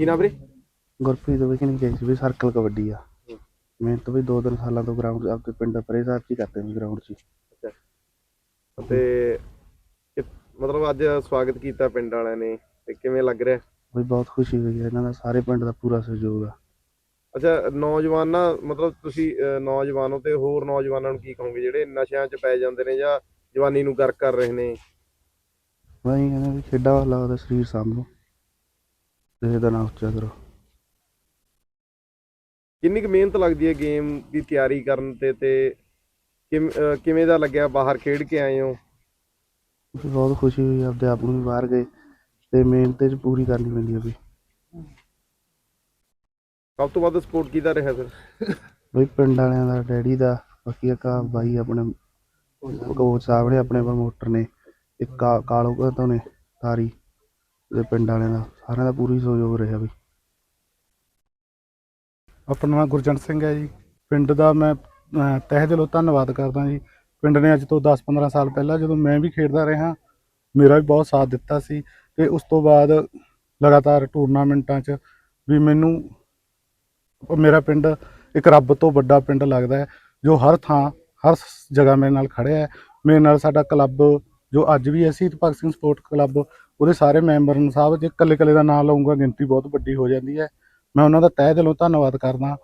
ਕੀ ਨਾਮ ਵੀਰੇ? ਗੁਰਪ੍ਰੀਤ ਵੀ ਨਹੀਂ ਗਈ ਸੀ ਵੀ ਸਰਕਲ ਕਬੱਡੀ ਆ। ਮੈਂ ਤਾਂ ਵੀ ਦੋ ਤਿੰਨ ਸਾਲਾਂ ਤੋਂ ਗਰਾਊਂਡ ਆਪਣੇ ਪਿੰਡ ਪਰੇ ਸਾਹਿਬ 'ਚ ਹੀ ਕਰਦੇ ਹਾਂ ਗਰਾਊਂਡ 'ਚ ਹੀ। ਤੇ ਕਿ- ਮਤਲਬ ਅੱਜ ਸਵਾਗਤ ਕੀਤਾ ਪਿੰਡ ਵਾਲਿਆਂ ਨੇ ਤੇ ਕਿਵੇਂ ਲੱਗ ਰਿਹਾ? ਵੀ ਬਹੁਤ ਖੁਸ਼ੀ ਹੋਈ ਹੈ ਇਹਨਾਂ ਦਾ ਸਾਰੇ ਪਿੰਡ ਦਾ ਪੂਰਾ ਸਹਿਯੋਗ ਆ। ਅੱਛਾ ਨੌਜਵਾਨਾਂ ਮਤਲਬ ਤੁਸੀਂ ਅਹ, ਨੌਜਵਾਨ ਹੋ ਤੇ ਹੋਰ ਨੌਜਵਾਨਾਂ ਨੂੰ ਕੀ ਕਹੋਗੇ? ਜਿਹੜੇ ਨਸ਼ਿਆਂ 'ਚ ਪੈ ਜਾਂਦੇ ਨੇ ਜਾਂ ਜਵਾਨੀ ਨੂੰ ਗਰਕ ਕਰ ਰਹੇ ਨੇ? ਮੈਂ ਇਹ ਕਹਿੰਦਾ ਵੀ ਖੇਡਾਂ ਵਾਲਾ ਸਰੀਰ ਸਾਂਭੋ। ਤੇ ਇਹਦਾ ਨਾਮ ਉੱਚਾ ਕਰੋ। ਕਿੰਨੀ ਕੁ ਮਿਹਨਤ ਲੱਗਦੀ ਹੈ ਗੇਮ ਦੀ ਤਿਆਰੀ ਕਰਨ ਤੇ ਤੇ ਕਿਵੇਂ ਅਹ, ਕਿਵੇਂ ਦਾ ਲੱਗਿਆ? ਬਾਹਰ ਖੇਡ ਕੇ ਆਏ ਹੋ? ਵੀ ਬਹੁਤ ਖੁਸ਼ੀ ਹੋਈ ਆਪਦੇ ਆਪ ਨੂੰ ਵੀ ਬਾਹਰ ਗਏ ਤੇ ਮਿਹਨਤ ਚ ਪੂਰੀ ਕਰਨੀ ਪੈਂਦੀ ਆ ਵੀ। ਸਭ ਤੋਂ ਵੱਧ ਸਪੋਰਟ ਕਿਹਦਾ ਰਿਹਾ ਫਿਰ? ਬਈ ਪਿੰਡ ਵਾਲਿਆਂ ਦਾ ਡੈਡੀ ਦਾ ਬਾਕੀ ਆਹ ਬਾਈ ਆਪਣੇ ਕੋਚ ਸਾਹਿਬ ਨੇ ਆਪਣੇ ਪ੍ਰਮੋਟਰ ਨੇ ਇੱਕ ਕਾ- ਕਾਲੂ ਨੇ ਤਾਰੀ। ਤੇ ਪਿੰਡ ਵਾਲਿਆਂ ਦਾ। ਸਾਰਿਆਂ ਦਾ ਪੂਰੀ ਸਹਿਯੋਗ ਰਿਹਾ ਵੀ। ਆਪਣਾ ਨਾਮ ਗੁਰਜੰਟ ਸਿੰਘ ਹੈ ਜੀ। ਪਿੰਡ ਦਾ ਮੈਂ ਅਹ, ਤਹਿ ਦਿਲੋਂ ਧੰਨਵਾਦ ਕਰਦਾ ਜੀ। ਪਿੰਡ ਨੇ ਅੱਜ ਤੋਂ 10-15 ਸਾਲ ਪਹਿਲਾਂ ਜਦੋਂ ਮੈਂ ਵੀ ਖੇਡਦਾ ਰਿਹਾ ਮੇਰਾ ਵੀ ਬਹੁਤ ਸਾਥ ਦਿੱਤਾ ਸੀ ਤੇ ਉਸ ਤੋਂ ਬਾਅਦ ਲਗਾਤਾਰ ਟੂਰਨਾਮੈਂਟਾਂ 'ਚ ਵੀ ਮੈਨੂੰ ਮੇਰਾ ਪਿੰਡ ਇੱਕ ਰੱਬ ਤੋਂ ਵੱਡਾ ਪਿੰਡ ਲੱਗਦਾ ਹੈ ਜੋ ਹਰ ਥਾਂ ਹਰ ਸ- ਜਗ੍ਹਾ ਮੇਰੇ ਨਾਲ ਖੜਿਆ ਹੈ। ਮੇਰੇ ਨਾਲ ਸਾਡਾ ਕਲੱਬ ਜੋ ਅੱਜ ਵੀ ਹੈ ਸ਼ਹੀਦ ਭਗਤ ਸਿੰਘ ਸਪੋਰਟ ਕਲੱਬ ਉਹਦੇ ਸਾਰੇ ਮੈਂਬਰ ਨੂੰ ਸਾਹਿਬ, ਜੇ ਇਕੱਲੇ ਇਕੱਲੇ ਦਾ ਨਾਮ ਲਊਂਗਾ, ਗਿਣਤੀ ਬਹੁਤ ਵੱਡੀ ਹੋ ਜਾਂਦੀ ਹੈ। ਮੈਂ ਉਹਨਾਂ ਦਾ ਤਹਿ ਦਿਲੋਂ ਧੰਨਵਾਦ ਕਰਦਾ।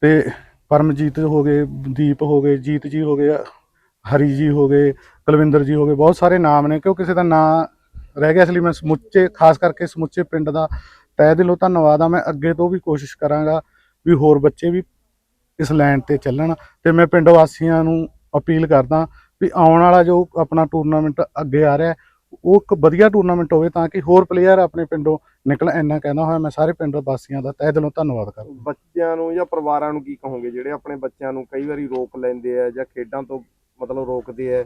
ਤੇ ਪਰਮਜੀਤ ਹੋ ਗਏ, ਦੀਪ ਹੋ ਗਏ, ਜੀਤ ਜੀ ਹੋ ਗਏ, ਹਰੀ ਜੀ ਹੋ ਗਏ, ਕੁਲਵਿੰਦਰ ਜੀ ਹੋ ਗਏ, ਬਹੁਤ ਸਾਰੇ ਨਾਮ ਨੇ, ਕਿਉਂ ਕਿਸੇ ਦਾ ਨਾਂ ਰਹਿ ਗਿਆ, ਇਸ ਲਈ ਮੈਂ ਸਮੁੱਚੇ, ਖਾਸ ਕਰਕੇ ਸਮੁੱਚੇ ਪਿੰਡ ਦਾ ਤਹਿ ਦਿਲੋਂ ਧੰਨਵਾਦ ਆ। ਮੈਂ ਅੱਗੇ ਤੋਂ ਵੀ ਕੋਸ਼ਿਸ਼ ਕਰਾਂਗਾ ਵੀ ਹੋਰ ਬੱਚੇ ਵੀ ਇਸ ਲਾਈਨ ਤੇ ਚੱਲਣ। ਤੇ ਮੈਂ ਪਿੰਡ ਵਾਸੀਆਂ ਨੂੰ ਅਪੀਲ ਕਰਦਾ ਵੀ ਆਉਣ ਵਾਲਾ ਜੋ ਆਪਣਾ ਟੂਰਨਾਮੈਂਟ ਅੱਗੇ ਆ ਰਿਹਾ ਉਹ ਇੱਕ ਵਧੀਆ ਟੂਰਨਾਮੈਂਟ ਹੋਵੇ ਤਾਂ ਕਿ ਹੋਰ ਪਲੇਅਰ ਆਪਣੇ ਪਿੰਡੋਂ ਨਿਕਲ ਇੰਨਾ ਕਹਿੰਦਾ ਹੋਇਆ ਮੈਂ ਸਾਰੇ ਪਿੰਡ ਵਾਸੀਆਂ ਦਾ ਤਹਿ ਦਿਲੋਂ ਧੰਨਵਾਦ ਕਰਦਾ। ਬੱਚਿਆਂ ਨੂੰ ਜਾਂ ਪਰਿਵਾਰਾਂ ਨੂੰ ਕੀ ਕਹੋਗੇ? ਜਿਹੜੇ ਆਪਣੇ ਬੱਚਿਆਂ ਨੂੰ ਕਈ ਵਾਰੀ ਰੋਕ ਲੈਂਦੇ ਆ ਜਾਂ ਖੇਡਾਂ ਤੋਂ ਮਤਲਬ ਰੋਕਦੇ ਆ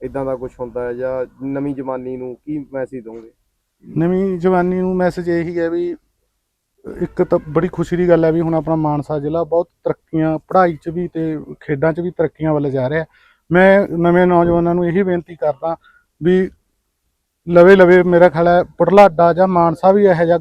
ਇਦਾਂ ਦਾ ਕੁਝ ਹੁੰਦਾ ਹੈ ਜਾਂ ਨਵੀਂ ਜਵਾਨੀ ਨੂੰ ਕੀ ਮੈਸੇਜ ਦੋਗੇ ਨਵੀਂ ਜਵਾਨੀ ਨੂੰ ਮੈਸੇਜ ਇਹੀ ਹੈ ਵੀ ਇੱਕ ਤਾਂ ਬੜੀ ਖੁਸ਼ੀ ਦੀ ਗੱਲ ਹੈ ਵੀ ਹੁਣ ਆਪਣਾ ਮਾਨਸਾ ਜ਼ਿਲ੍ਹਾ ਬਹੁਤ ਤਰੱਕੀਆਂ ਪੜ੍ਹਾਈ 'ਚ ਵੀ ਤੇ ਖੇਡਾਂ 'ਚ ਵੀ ਤਰੱਕੀਆਂ ਵੱਲ ਜਾ ਰਿਹਾ। ਮੈਂ ਨਵੇਂ ਨੌਜਵਾਨਾਂ ਨੂੰ ਇਹੀ ਬੇਨਤੀ ਕਰਦਾ ਵੀ ਲਵੇ ਲਵੇ ਮੇਰਾ ਖਿਆਲ ਹੈ ਪੜਲਾਡਾ ਜਾਂ ਮਾਨਸਾ ਵੀ ਇਹੋ ਜਿਹਾ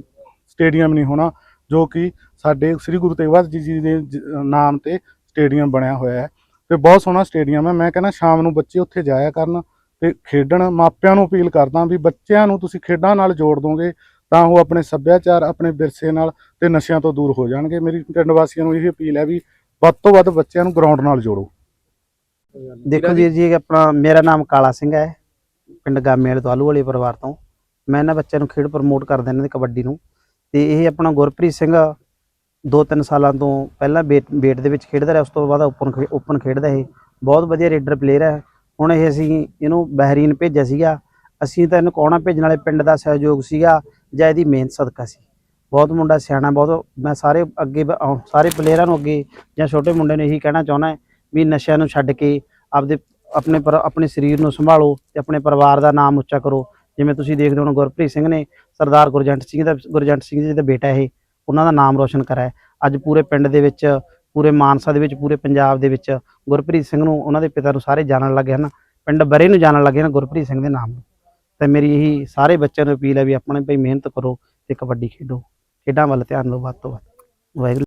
ਸਟੇਡੀਅਮ ਨਹੀਂ ਹੋਣਾ ਜੋ ਕਿ ਸਾਡੇ ਸ੍ਰੀ ਗੁਰੂ ਤੇਗ ਬਹਾਦਰ ਜੀ ਦੇ ਨਾਮ ਤੇ ਸਟੇਡੀਅਮ ਬਣਿਆ ਹੋਇਆ ਹੈ। ਤੇ ਬਹੁਤ ਸੋਹਣਾ ਸਟੇਡੀਅਮ ਹੈ। ਮੈਂ ਕਹਿੰਦਾ ਸ਼ਾਮ ਨੂੰ ਬੱਚੇ ਉੱਥੇ ਜਾਇਆ ਕਰਨ ਤੇ ਖੇਡਣ ਮਾਪਿਆਂ ਨੂੰ ਅਪੀਲ ਕਰਦਾ ਵੀ ਬੱਚਿਆਂ ਨੂੰ ਤੁਸੀਂ ਖੇਡਾਂ ਨਾਲ ਜੋੜ ਦੋਗੇ ਤਾਂ ਉਹ ਆਪਣੇ ਸੱਭਿਆਚਾਰ, ਆਪਣੇ ਵਿਰਸੇ ਨਾਲ ਤੇ ਨਸ਼ਿਆਂ ਤੋਂ ਦੂਰ ਹੋ ਜਾਣਗੇ। ਮੇਰੀ ਪਿੰਡ ਵਾਸੀਆਂ ਨੂੰ ਇਹ ਅਪੀਲ ਹੈ ਵੀ ਵੱਧ ਤੋਂ ਵੱਧ ਬੱਚਿਆਂ ਨੂੰ ਗਰਾਊਂਡ ਨਾਲ ਜੋੜੋ। ਦੇਖੋ ਜੀ। ਜੀ ਆਪਣਾ ਮੇਰਾ ਨਾਮ ਕਾਲਾ ਸਿੰਘ ਹੈ। ਪਿੰਡ ਗਾਮੇ ਵਾਲੇ ਤੋਂ ਆਲੂ ਵਾਲੇ ਪਰਿਵਾਰ ਤੋਂ। ਮੈਂ ਇਹਨਾਂ ਬੱਚਿਆਂ ਨੂੰ ਖੇਡ ਪ੍ਰਮੋਟ ਕਰਦਾ ਇਹਨਾਂ ਦੀ ਕਬੱਡੀ ਨੂੰ। ਤੇ ਇਹ ਆਪਣਾ ਗੁਰਪ੍ਰੀਤ ਸਿੰਘ ਦੋ ਤਿੰਨ ਸਾਲਾਂ ਤੋਂ ਪਹਿਲਾਂ ਬੇਟ ਦੇ ਵਿੱਚ ਖੇਡਦਾ ਰਿਹਾ ਉਸ ਤੋਂ ਬਾਅਦ ਓਪਨ ਓਪਨ ਖੇਡਦਾ ਇਹ। ਬਹੁਤ ਵਧੀਆ ਰੇਡਰ ਪਲੇਅਰ ਹੈ। ਹੁਣ ਇਹ ਅਸੀਂ ਇਹਨੂੰ ਬਹਿਰੀਨ ਭੇਜਿਆ ਸੀਗਾ। ਅਸੀਂ ਤਾਂ ਇਹਨੂੰ ਕੋਣਾ ਭੇਜਣ ਵਾਲੇ ਪਿੰਡ ਦਾ ਸਹਿਯੋਗ ਸੀਗਾ ਜਾਂ ਇਹਦੀ ਮਿਹਨਤ ਸਦਕਾ ਸੀ। ਬਹੁਤ ਮੁੰਡਾ ਸਿਆਣਾ ਬਹੁਤ ਮੈਂ ਸਾਰੇ ਅੱਗੇ ਸਾਰੇ ਪਲੇਅਰਾਂ ਨੂੰ ਅੱਗੇ ਜਾਂ ਛੋਟੇ ਮੁੰਡੇ ਨੂੰ ਇਹੀ ਕਹਿਣਾ ਚਾਹੁੰਦਾ ਵੀ ਨਸ਼ਿਆਂ ਨੂੰ ਛੱਡ ਕੇ ਆਪਦੇ, ਆਪਣੇ ਪਰ, ਆਪਣੇ ਸਰੀਰ ਨੂੰ ਸੰਭਾਲੋ ਤੇ ਆਪਣੇ ਪਰਿਵਾਰ ਦਾ ਨਾਮ ਉੱਚਾ ਕਰੋ। ਜਿਵੇਂ ਤੁਸੀਂ ਦੇਖਦੇ ਹੋ ਗੁਰਪ੍ਰੀਤ ਸਿੰਘ ਨੇ, ਸਰਦਾਰ ਗੁਰਜੰਟ ਸਿੰਘ ਦਾ, ਗੁਰਜੰਟ ਸਿੰਘ ਜੀ ਦਾ ਬੇਟਾ ਇਹ, ਉਹਨਾਂ ਦਾ ਨਾਮ ਰੋਸ਼ਨ ਕਰਾਇਆ ਅੱਜ ਪੂਰੇ ਪਿੰਡ ਦੇ ਵਿੱਚ, ਪੂਰੇ ਮਾਨਸਾ ਦੇ ਵਿੱਚ, ਪੂਰੇ ਪੰਜਾਬ ਦੇ ਵਿੱਚ ਗੁਰਪ੍ਰੀਤ ਸਿੰਘ ਨੂੰ ਉਹਨਾਂ ਦੇ ਪਿਤਾ ਨੂੰ ਸਾਰੇ ਜਾਣਨ ਲੱਗੇ ਹਨ। ਪਿੰਡ ਬਰੇ ਨੂੰ ਜਾਣਨ ਲੱਗੇ ਹਨ ਗੁਰਪ੍ਰੀਤ ਸਿੰਘ ਦੇ ਨਾਮ ਨੂੰ। ਤੇ ਮੇਰੀ ਇਹੀ ਸਾਰੇ ਬੱਚਿਆਂ ਨੂੰ ਅਪੀਲ ਹੈ ਵੀ ਆਪਣੇ ਭਈ ਮਿਹਨਤ ਕਰੋ ਤੇ ਕਬੱਡੀ ਖੇਡੋ। ਖੇਡਾਂ ਵੱਲ ਧਿਆਨ ਦਿਓ ਵੱਧ ਤੋਂ ਵੱਧ। ਵਾਹਿਗੁਰੂ